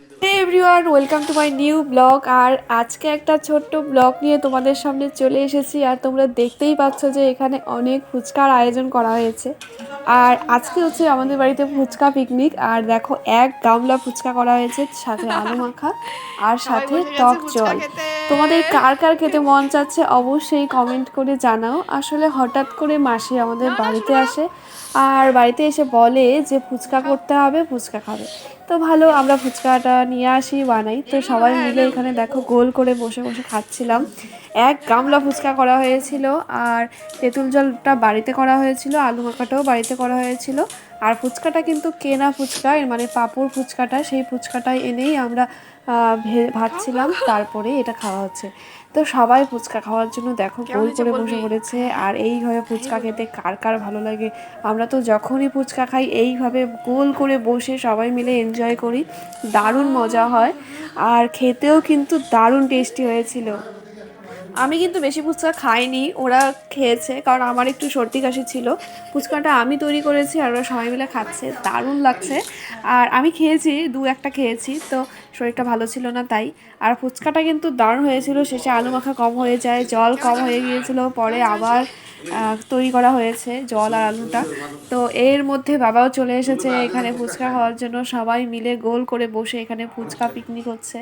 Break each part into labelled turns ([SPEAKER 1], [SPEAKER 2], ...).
[SPEAKER 1] Hey. Everyone welcome to my new blog আর আজকে একটা ছোট্ট ব্লগ নিয়ে তোমাদের সামনে চলে এসেছি। আর তোমরা দেখতেই পাচ্ছ যে এখানে অনেক ফুচকার আয়োজন করা হয়েছে। আর আজকে হচ্ছে আমাদের বাড়িতে ফুচকা পিকনিক আর দেখো এক গামলা ফুচকা করা হয়েছে সাথে আলু মাখা আর সাথে টক জল তোমাদের কার কার খেতে মন চাচ্ছে অবশ্যই কমেন্ট করে জানাও। আসলে হঠাৎ করে মাসি আমাদের বাড়িতে আসে আর বাড়িতে এসে বলে যে ফুচকা করতে হবে ফুচকা খাবে। তো ভালো আমরা ফুচকাটা নিয়ে আসি বানাই। তো সবাই মিলে এখানে দেখো গোল করে বসে বসে খাচ্ছিলাম। এক গামলা ফুচকা করা হয়েছিল আর তেঁতুল জলটা বাড়িতে করা হয়েছিল আলু মাখাটাও বাড়িতে করা হয়েছিল। আর ফুচকাটা কিন্তু কেনা ফুচকা এর মানে পাঁপড় ফুচকাটা সেই ফুচকাটাই এনেই আমরা ভে- ভাবছিলাম তারপরে এটা খাওয়া হচ্ছে। তো সবাই ফুচকা খাওয়ার জন্য দেখো গোল করে বসে পড়েছে। আর এইভাবে ফুচকা খেতে কার কার ভালো লাগে আমরা তো যখনই ফুচকা খাই এইভাবে গোল করে বসে সবাই মিলে এনজয় করি। দারুণ মজা হয়। আর খেতেও কিন্তু দারুণ টেস্টি হয়েছিল। আমি কিন্তু বেশি ফুচকা খাইনি, ওরা খেয়েছে, কারণ আমার একটু সর্দি কাশি ছিল। ফুচকাটা আমি তৈরি করেছি আর ওরা সবাই মিলে খাচ্ছে, দারুণ লাগছে। আর আমি খেয়েছি, দু একটা খেয়েছি, তো শরীরটা ভালো ছিল না তাই। আর ফুচকাটা কিন্তু দারুণ হয়েছিল, শেষে আলু মাখা কম হয়ে যায়, জল কম হয়ে গিয়েছিল, পরে আবার তৈরি করা হয়েছে, জল আর আলুটা। তো এর মধ্যে বাবাও চলে এসেছে এখানে ফুচকা খাওয়ার জন্য। সবাই মিলে গোল করে বসে এখানে ফুচকা পিকনিক হচ্ছে।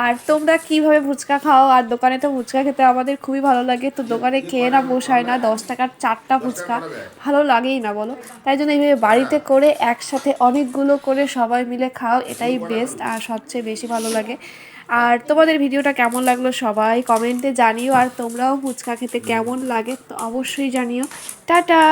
[SPEAKER 1] আর তোমরা কীভাবে ফুচকা খাও? আর দোকানে তো ফুচকা খেতে আমাদের খুবই ভালো লাগে। তো দোকানে খেয়ে না, বসায় না, দশ টাকার চারটা ফুচকা। ভালো লাগেই না, বলো? তাই জন্য এইভাবে বাড়িতে করে একসাথে অনেকগুলো করে সবাই মিলে খাও। এটাই বেস্ট আর সবচেয়ে বেশি ভালো লাগে। আর তোমাদের ভিডিওটা কেমন লাগল সবাই কমেন্টে জানিও। আর তোমরাও ফুচকা খেতে কেমন লাগে, তো অবশ্যই জানিও। টাটা!